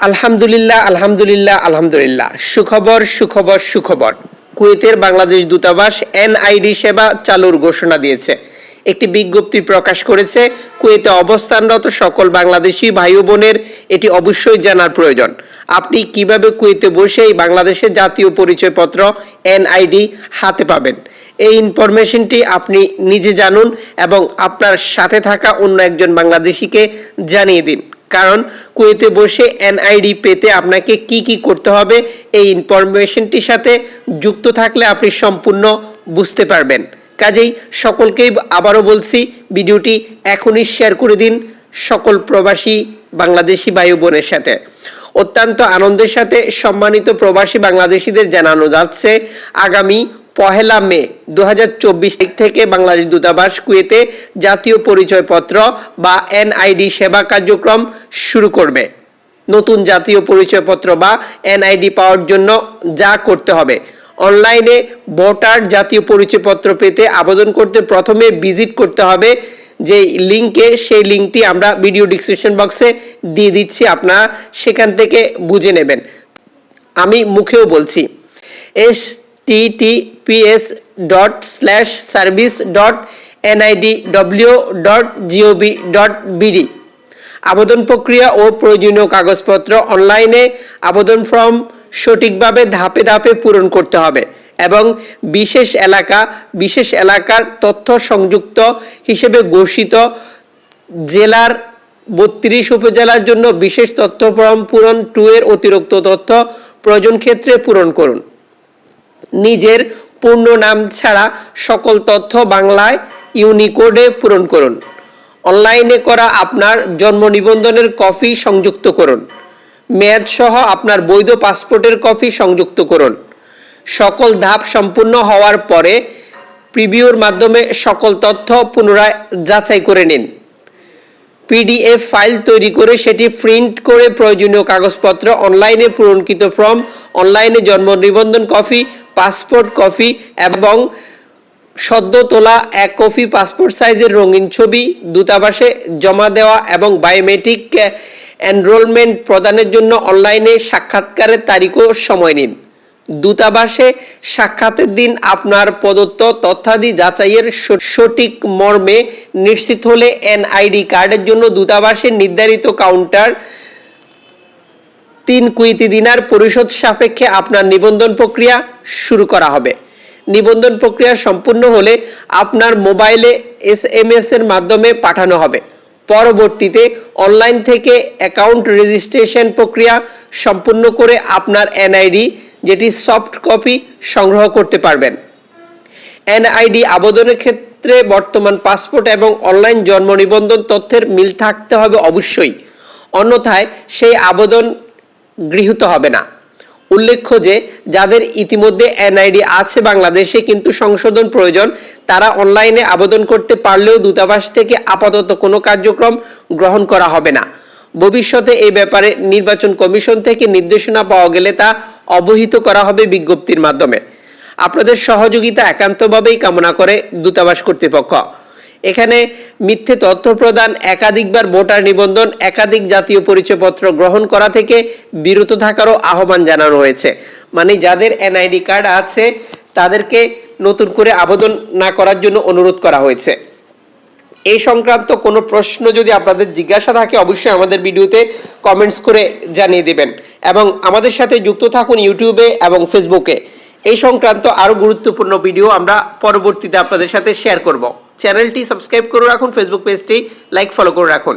আলহামদুলিল্লাহ আলহামদুলিল্লাহ আলহামদুলিল্লাহ। সুখবর সুখবর সুখবর। কুয়েতের বাংলাদেশ দূতাবাস এনআইডি সেবা চালুর ঘোষণা দিয়েছে। একটি বিজ্ঞপ্তি প্রকাশ করেছে, কুয়েতে অবস্থানরত সকল বাংলাদেশি ভাই বোনের এটি অবশ্যই জানার প্রয়োজন। আপনি কীভাবে কুয়েতে বসে এই বাংলাদেশের জাতীয় পরিচয়পত্র এনআইডি হাতে পাবেন? এই ইনফরমেশনটি আপনি নিজে জানুন এবং আপনার সাথে থাকা অন্য একজন বাংলাদেশিকে জানিয়ে দিন। কারণ কুয়েতে বসে এনআইডি পেতে আপনাকে কি কি করতে হবে, এই ইনফরমেশনটির সাথে যুক্ত থাকলে আপনি সম্পূর্ণ বুঝতে পারবেন। কাজেই সকলকেই আবারও বলছি, ভিডিওটি এখনই শেয়ার করে দিন সকল প্রবাসী বাংলাদেশি ও বোনের সাথে। অত্যন্ত আনন্দের সাথে সম্মানিত প্রবাসী বাংলাদেশিদের জানানো যাচ্ছে, আগামী পহেলা মে দু হাজার চব্বিশ তারিখ থেকে বাংলাদেশ দূতাবাস কুয়েতে জাতীয় পরিচয়পত্র বা এনআইডি সেবা কার্যক্রম শুরু করবে। নতুন জাতীয় পরিচয়পত্র বা এনআইডি পাওয়ার জন্য যা করতে হবে। অনলাইনে ভোটার জাতীয় পরিচয়পত্র পেতে আবেদন করতে প্রথমে ভিজিট করতে হবে যে লিঙ্কে সেই লিঙ্কটি আমরা ভিডিও ডিসক্রিপশন বক্সে দিয়ে দিচ্ছি, আপনারা সেখান থেকে বুঝে নেবেন। আমি মুখেও বলছি, S T T P S dot slash service dot NID W dot GOV dot BD আবেদন প্রক্রিয়া ও প্রয়োজনীয় কাগজপত্র অনলাইনে আবেদন ফর্ম সঠিকভাবে ধাপে ধাপে পূরণ করতে হবে এবং বিশেষ এলাকা, বিশেষ এলাকার তথ্য সংযুক্ত হিসেবে ঘোষিত জেলার বত্রিশ উপজেলার জন্য বিশেষ তথ্য ফর্ম পূরণ টু এর অতিরিক্ত তথ্য প্রয়োজন ক্ষেত্রে পূরণ করুন। নিজের পূর্ণ নাম ছাড়া সকল তথ্য বাংলায় ইউনিকোডে পূরণ করুন। অনলাইনে করা আপনার জন্ম নিবন্ধনের কপি সংযুক্ত করুন। মেয়াদ সহ আপনার বৈধ পাসপোর্টের কপি সংযুক্ত করুন। সকল ধাপ সম্পূর্ণ হওয়ার পরে প্রিভিউর মাধ্যমে সকল তথ্য পুনরায় যাচাই করে নিন। পিডিএফ ফাইল তৈরি করে সেটি প্রিন্ট করে প্রয়োজনীয় কাগজপত্র অনলাইনে পূরণকৃত ফর্ম, অনলাইনে জন্ম নিবন্ধন কপি, পাসপোর্ট কপি এবং সদ্য তোলা এক কপি পাসপোর্ট সাইজের রঙিন ছবি, দূতাবাসে জমা দেওয়া এবং বায়োমেট্রিক এনরোলমেন্ট প্রদানের জন্য অনলাইনে সাক্ষাৎকারের তারিখ ও সময় নিন। দূতাবাসে সাক্ষাতের দিন আপনার প্রদত্ত তথ্যাদি যাচাইয়ের সঠিক মর্মে নিশ্চিত হলে এনআইডি কার্ডের জন্য দূতাবাসের নির্ধারিত কাউন্টার তিন কুইতি দিনার পরিশোধ সাপেক্ষে আপনার নিবন্ধন প্রক্রিয়া শুরু করা হবে। নিবন্ধন প্রক্রিয়া সম্পূর্ণ হলে আপনার মোবাইলে এস এম এস এর মাধ্যমে পাঠানো হবে। পরবর্তীতে অনলাইন থেকে অ্যাকাউন্ট রেজিস্ট্রেশন প্রক্রিয়া সম্পূর্ণ করে আপনার এনআইডি যেটি সফট কপি সংগ্রহ করতে পারবেন। এনআইডি আবেদনের ক্ষেত্রে বর্তমান পাসপোর্ট এবং অনলাইন জন্ম নিবন্ধন তথ্যের মিল থাকতে হবে অবশ্যই। অন্যথায় সেই আবেদন গৃহীত হবে না। উল্লেখ্য যে, যাদের ইতিমধ্যে এনআইডি আছে বাংলাদেশে কিন্তু সংশোধন প্রয়োজন, তারা অনলাইনে আবেদন করতে পারলেও দূতাবাস থেকে আপাতত কোনো কার্যক্রম গ্রহণ করা হবে না। ভবিষ্যতে এই ব্যাপারে নির্বাচন কমিশন থেকে নির্দেশনা পাওয়া গেলে তা অবহিত করা হবে বিজ্ঞপ্তির মাধ্যমে। আপনাদের সহযোগিতা একান্তভাবেই কামনা করে দূতাবাস কর্তৃপক্ষ। এখানে মিথ্যে তথ্য প্রদান, একাধিকবার ভোটার নিবন্ধন, একাধিক জাতীয় পরিচয়পত্র গ্রহণ করা থেকে বিরত থাকারও আহ্বান জানানো হয়েছে। মানে যাদের এনআইডি কার্ড আছে, তাদেরকে নতুন করে আবেদন না করার জন্য অনুরোধ করা হয়েছে। এই সংক্রান্ত কোনো প্রশ্ন যদি আপনাদের জিজ্ঞাসা থাকে, অবশ্যই আমাদের ভিডিওতে কমেন্টস করে জানিয়ে দেবেন। এবং আমাদের সাথে যুক্ত থাকুন ইউটিউবে এবং ফেসবুকে। এই সংক্রান্ত আরও গুরুত্বপূর্ণ ভিডিও আমরা পরবর্তীতে আপনাদের সাথে শেয়ার করব। চ্যানেলটি সাবস্ক্রাইব করে রাখুন, ফেসবুক পেজটি লাইক ফলো করে রাখুন।